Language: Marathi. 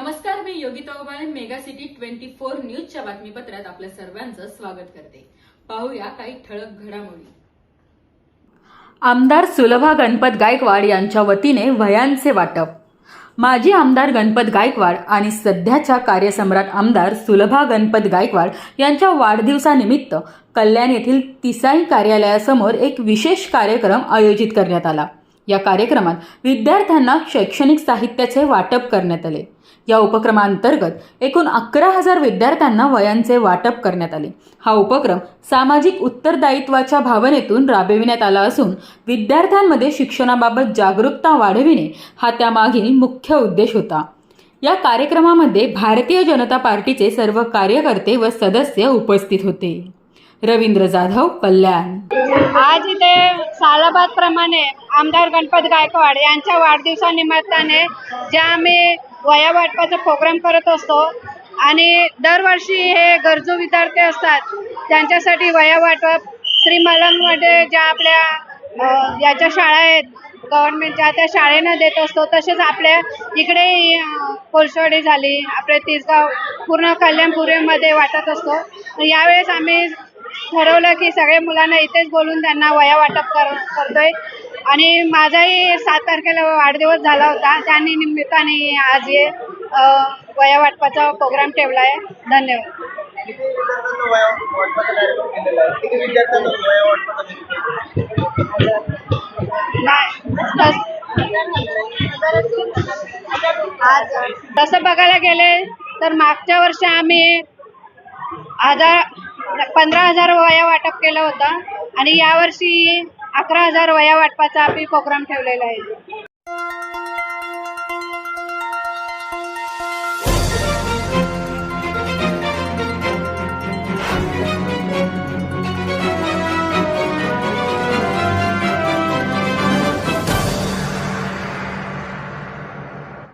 नमस्कार मी Yogita Ubale mega city twenty four न्यूजच्या बातमीपत्रात आपल्या सर्वांचं स्वागत करते. पाहूया काही ठळक घडामोडी. आमदार सुलभा गणपत गायकवाड यांच्या वतीने वयांचे वाटप. माजी आमदार गणपत गायकवाड आणि सध्याच्या कार्यसम्राट आमदार सुलभा गणपत गायकवाड यांच्या वाढदिवसानिमित्त कल्याण येथील तिसाई कार्यालयासमोर एक विशेष कार्यक्रम आयोजित करण्यात आला. या कार्यक्रमात विद्यार्थ्यांना शैक्षणिक साहित्याचे वाटप करण्यात आले. या उपक्रमांतर्गत एकूण अकरा हजार विद्यार्थ्यांना वयांचे वाटप करण्यात आले. हा उपक्रम सामाजिक उत्तरदायित्वाच्या भावनेतून राबविण्यात आला असून विद्यार्थ्यांमध्ये शिक्षणाबाबत जागरूकता वाढविणे हा त्यामागील मुख्य उद्देश होता. या कार्यक्रमामध्ये भारतीय जनता पार्टीचे सर्व कार्यकर्ते व सदस्य उपस्थित होते. रवींद्र जाधव कल्याण. आज इथे सालाबाद प्रमाणे आमदार गणपत गायकवाड यांच्या वाढदिवसानिमित्ताने ज्या आम्ही वया वाटपाचा प्रोग्राम करत असतो आणि दरवर्षी हे गरजू विद्यार्थी असतात त्यांच्यासाठी वया वाटप श्री मलंगमध्ये ज्या आपल्या याच्या शाळा आहेत गव्हर्नमेंटच्या त्या शाळेनं देत असतो तसेच आपल्या इकडे अ, कोळसवाडी झाली आपले तिसगाव पूर्ण कल्याणपुरीमध्ये वाटत असतो. यावेळेस आम्ही ठरवलं की सगळ्या मुलांना इथेच बोलून त्यांना वया वाटप कर करतोय. आणि माझाही सात तारखेला वाढदिवस झाला होता. त्या निमित्ताने आज हे वया वाटपाचा प्रोग्राम ठेवला आहे. धन्यवाद. नाही तस- आज तसं बघायला गेले तर मागच्या वर्षी आम्ही हजार पंधरा हजार वया वाटप केलं होतं आणि यावर्षी अकरा हजार वया वाटपाचा आम्ही प्रोग्राम ठेवलेला आहे.